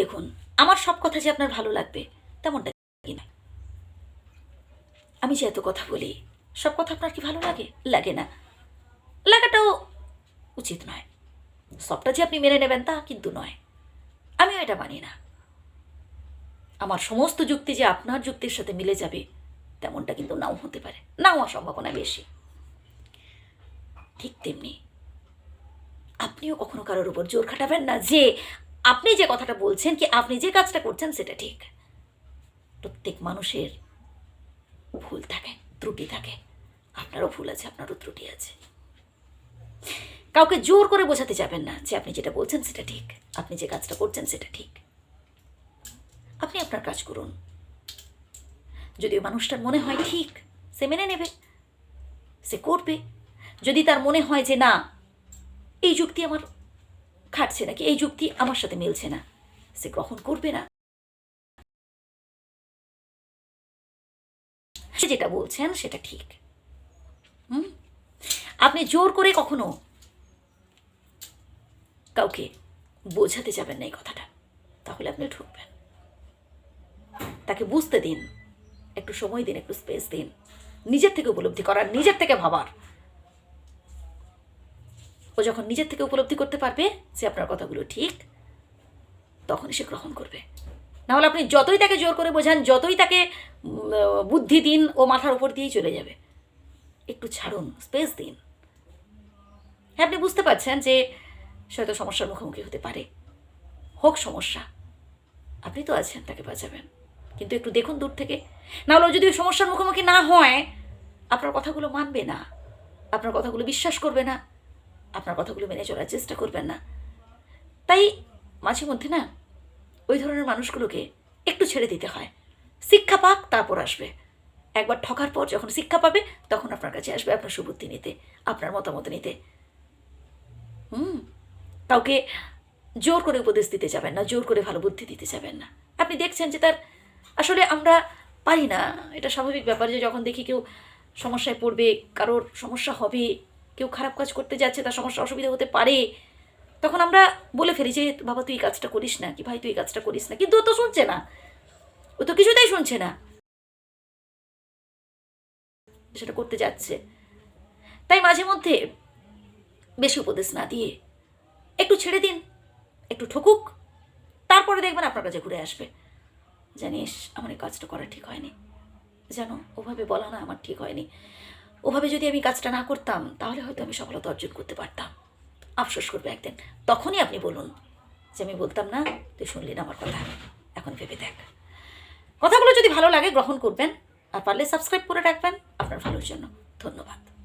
দেখুন, আমার সব কথা যে আপনার ভালো লাগবে, তেমনটা কি না আমি যে এত কথা বলি, সব কথা আপনার কি ভালো লাগে? লাগে না। লাগাটাও উচিত নয়। সবটা যে আপনি মেনে নেবেন তা কিন্তু নয়। আমিও এটা মানি না। আমার সমস্ত যুক্তি যে আপনার যুক্তির সাথে মিলে যাবে, তেমনটা কিন্তু নাও হতে পারে। নাও হওয়ার সম্ভাবনা বেশি। ঠিক তেমনি, আপনিও কখনো কারোর উপর জোর খাটাবেন না যে আপনি যে কথাটা বলছেন কি আপনি যে কাজটা করছেন সেটা ঠিক। প্রত্যেক মানুষের ভুল থাকে, ত্রুটি থাকে। আপনারও ভুল আছে, আপনারও ত্রুটি আছে। কাউকে জোর করে বোঝাতে যাবেন না যে আপনি যেটা বলছেন সেটা ঠিক, আপনি যে কাজটা করছেন সেটা ঠিক। আপনি আপনার কাজ করুন। যদি ওই মানুষটার মনে হয় ঠিক, সে মেনে নেবে, সে করবে। যদি তার মনে হয় যে না, এই যুক্তি আমার খাটছে নাকি? এই যুক্তি আমার সাথে মিলছে না। সে গ্রহণ করবে না। সে যেটা বলছেন, সেটা ঠিক। হুম? আপনি জোর করে কখনো কাউকে বোঝাতে যাবেন না এই কথাটা। তাহলে আপনি ঠকবেন। তাকে বুঝতে দিন। একটু সময় দিন, একটু স্পেস দিন। নিজের থেকে উপলব্ধি করার, নিজের থেকে ভাবার। ও যখন নিজের থেকে উপলব্ধি করতে পারবে যে আপনার কথাগুলো ঠিক তখনই সে গ্রহণ করবে। নাহলে আপনি যতই তাকে জোর করে বোঝান, যতই তাকে বুদ্ধি দিন, ও মাথার উপর দিয়েই চলে যাবে। একটু ছাড়ুন স্পেস দিন। হ্যাঁ আপনি বুঝতে পারছেন যে হয়তো সমস্যার মুখোমুখি হতে পারে। হোক সমস্যা, আপনি তো আছেন, তাকে বাঁচাবেন। কিন্তু একটু দেখুন দূর থেকে। না হলেও যদি ওই সমস্যার মুখোমুখি না হয়, আপনার কথাগুলো মানবে না। আপনার কথাগুলো বিশ্বাস করবে না। আপনার কথাগুলো মেনে চলার চেষ্টা করবেন না। তাই মাঝে মধ্যে না, ওই ধরনের মানুষগুলোকে একটু ছেড়ে দিতে হয়। শিক্ষা পাক, তারপর আসবে। একবার ঠকার পর যখন শিক্ষা পাবে, তখন আপনার কাছে আসবে আপনার সুবুদ্ধি নিতে, আপনার মতামত নিতে। হুম, কাউকে জোর করে উপদেশ দিতে যাবেন না, জোর করে ভালো বুদ্ধি দিতে যাবেন না। আপনি দেখছেন যে তার আসলে আমরা পারি না। এটা স্বাভাবিক ব্যাপার যে যখন দেখি কেউ সমস্যায় পড়বে, কারোর সমস্যা হবে কেউ খারাপ কাজ করতে যাচ্ছে, তার সমস্যা, অসুবিধা হতে পারে। তখন আমরা বলে ফেলি যে, বাবা, তুই এই কাজটা করিস না কি? ভাই, তুই এই কাজটা করিস না। কিন্তু ও তো শুনছে না। ও তো কিছুতেই শুনছে না। সেটা করতে যাচ্ছে। তাই মাঝে মধ্যে বেশি উপদেশ না দিয়ে একটু ছেড়ে দিন, একটু ঠকুক, তারপরে দেখবেন আপনার কাছে ঘুরে আসবে। জানিস, আমার এই কাজটা করা ঠিক হয়নি। জানো, ওভাবে বলা না আমার ঠিক হয়নি। ওভাবে যদি আমি কাজটা না করতাম, তাহলে হয়তো আমি সফলতা অর্জন করতে পারতাম। আফসোস করবে একদিন। তখনই আপনি বলুন যে, আমি বলতাম না, তুই শুনলি না আমার কথা। এখন ভেবে দেখ। কথাগুলো যদি ভালো লাগে, গ্রহণ করবেন। আর পারলে সাবস্ক্রাইব করে রাখবেন। আপনার ভালোর জন্য ধন্যবাদ।